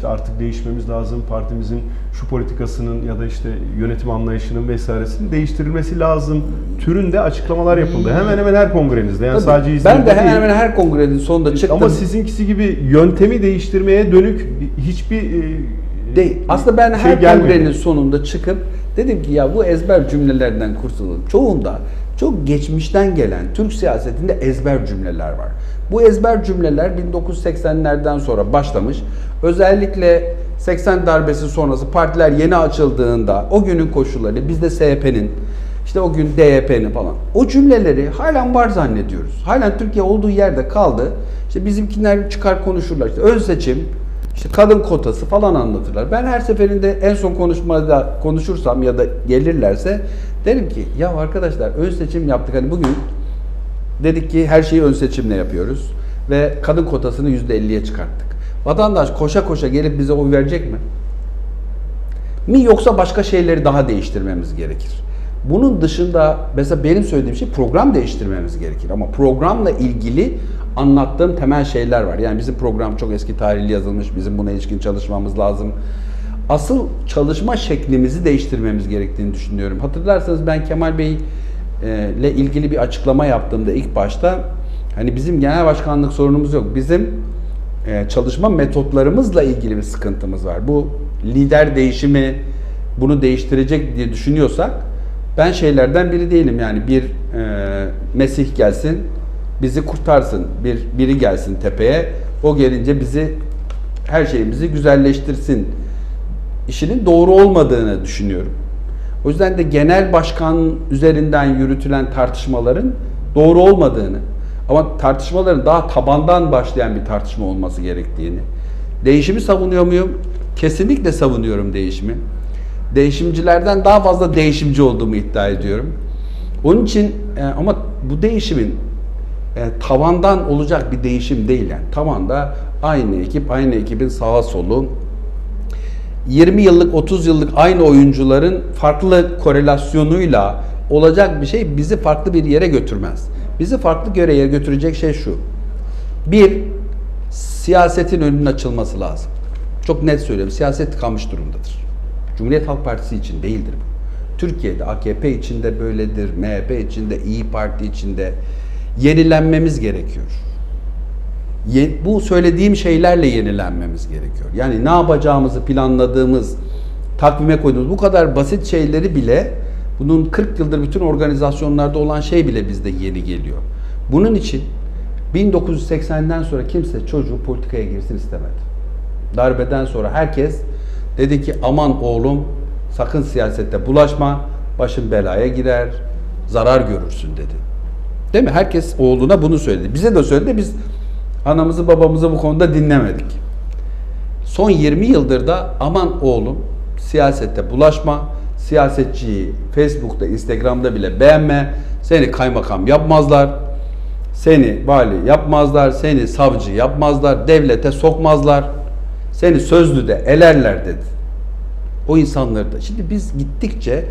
işte artık değişmemiz lazım, partimizin şu politikasının ya da işte yönetim anlayışının vesairesinin değiştirilmesi lazım türünde açıklamalar yapıldı. Hemen hemen her kongrenizde yani Tabii. sadece ben İzmir'de de hemen değil. hemen her kongrenin sonunda çıktım. Ama sizinkisi gibi yöntemi değiştirmeye dönük hiçbir e, Değil. Aslında ben şey her gelmedi. kongrenin sonunda çıkıp dedim ki ya bu ezber cümlelerden kurtulalım. Çoğunda çok geçmişten gelen Türk siyasetinde ezber cümleler var. Bu ezber cümleler 1980'lerden sonra başlamış. Özellikle 80 darbesi sonrası partiler yeni açıldığında o günün koşulları bizde SHP'nin işte o gün DYP'nin falan. O cümleleri halen var zannediyoruz. Halen Türkiye olduğu yerde kaldı. İşte bizimkiler çıkar konuşurlar. İşte ön seçim, işte kadın kotası falan anlatırlar. Ben her seferinde en son konuşmada konuşursam ya da gelirlerse derim ki ya arkadaşlar ön seçim yaptık. Hani bugün dedik ki her şeyi ön seçimle yapıyoruz ve kadın kotasını %50'ye çıkarttık. Vatandaş koşa koşa gelip bize oy verecek mi? Mi yoksa başka şeyleri daha değiştirmemiz gerekir. Bunun dışında mesela benim söylediğim şey program değiştirmemiz gerekir ama programla ilgili anlattığım temel şeyler var. Yani bizim program çok eski tarihli yazılmış, bizim buna ilişkin çalışmamız lazım. Asıl çalışma şeklimizi değiştirmemiz gerektiğini düşünüyorum. Hatırlarsanız ben Kemal Bey e, ile ilgili bir açıklama yaptığımda ilk başta hani bizim genel başkanlık sorunumuz yok. Bizim e, çalışma metotlarımızla ilgili bir sıkıntımız var. Bu lider değişimi bunu değiştirecek diye düşünüyorsak ben şeylerden biri değilim. Yani bir e, Mesih gelsin bizi kurtarsın. Bir biri gelsin tepeye. O gelince bizi her şeyimizi güzelleştirsin. işinin doğru olmadığını düşünüyorum. O yüzden de genel başkan üzerinden yürütülen tartışmaların doğru olmadığını ama tartışmaların daha tabandan başlayan bir tartışma olması gerektiğini. Değişimi savunuyor muyum? Kesinlikle savunuyorum değişimi. Değişimcilerden daha fazla değişimci olduğumu iddia ediyorum. Onun için e, ama bu değişimin e, tavandan olacak bir değişim değil yani. Tavanda aynı ekip, aynı ekibin sağa solu, 20 yıllık, 30 yıllık aynı oyuncuların farklı korelasyonuyla olacak bir şey bizi farklı bir yere götürmez. Bizi farklı bir yere götürecek şey şu. Bir, siyasetin önünün açılması lazım. Çok net söylüyorum. Siyaset tıkanmış durumdadır. Cumhuriyet Halk Partisi için değildir bu. Türkiye'de AKP içinde böyledir, MHP içinde, İyi Parti içinde yenilenmemiz gerekiyor. Bu söylediğim şeylerle yenilenmemiz gerekiyor. Yani ne yapacağımızı planladığımız, takvime koyduğumuz bu kadar basit şeyleri bile bunun 40 yıldır bütün organizasyonlarda olan şey bile bizde yeni geliyor. Bunun için 1980'den sonra kimse çocuğu politikaya girsin istemedi. Darbeden sonra herkes dedi ki aman oğlum sakın siyasette bulaşma, başın belaya girer, zarar görürsün dedi. Değil mi? Herkes oğluna bunu söyledi. Bize de söyledi. Biz anamızı babamızı bu konuda dinlemedik. Son 20 yıldır da aman oğlum siyasette bulaşma, siyasetçiyi Facebook'ta, Instagram'da bile beğenme, seni kaymakam yapmazlar, seni vali yapmazlar, seni savcı yapmazlar, devlete sokmazlar, seni sözlüde elerler dedi. O insanları da. Şimdi biz gittikçe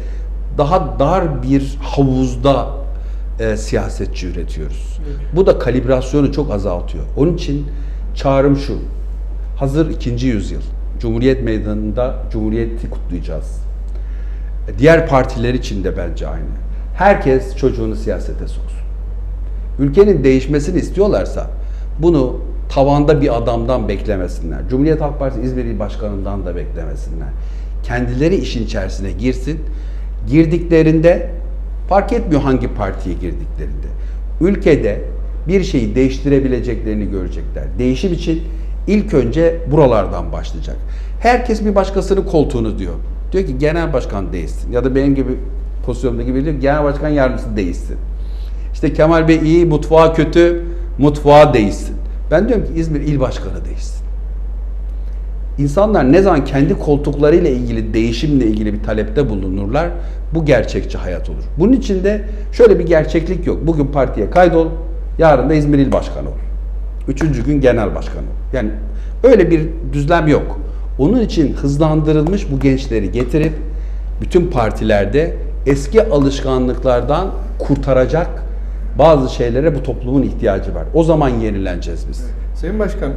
daha dar bir havuzda e, siyasetçi üretiyoruz. Bu da kalibrasyonu çok azaltıyor. Onun için çağrım şu. Hazır ikinci yüzyıl. Cumhuriyet Meydanı'nda Cumhuriyeti kutlayacağız. E, Diğer partiler için de bence aynı. Herkes çocuğunu siyasete soksun. Ülkenin değişmesini istiyorlarsa bunu tavanda bir adamdan beklemesinler. Cumhuriyet Halk Partisi İzmir İl Başkanı'ndan da beklemesinler. Kendileri işin içerisine girsin. Girdiklerinde fark etmiyor hangi partiye girdiklerinde. Ülkede bir şeyi değiştirebileceklerini görecekler. Değişim için ilk önce buralardan başlayacak. Herkes bir başkasının koltuğunu diyor. Diyor ki genel başkan değişsin. Ya da benim gibi pozisyondaki biri diyor genel başkan yardımcısı değişsin. İşte Kemal Bey iyi, mutfağı kötü, mutfağı değişsin. Ben diyorum ki İzmir il başkanı değişsin. İnsanlar ne zaman kendi koltuklarıyla ilgili değişimle ilgili bir talepte bulunurlar, bu gerçekçi hayat olur. Bunun için de şöyle bir gerçeklik yok. Bugün partiye kaydol, yarın da İzmir il başkanı ol. Üçüncü gün genel başkanı ol. Yani öyle bir düzlem yok. Onun için hızlandırılmış bu gençleri getirip bütün partilerde eski alışkanlıklardan kurtaracak bazı şeylere bu toplumun ihtiyacı var. O zaman yenileneceğiz biz. Sayın Başkan,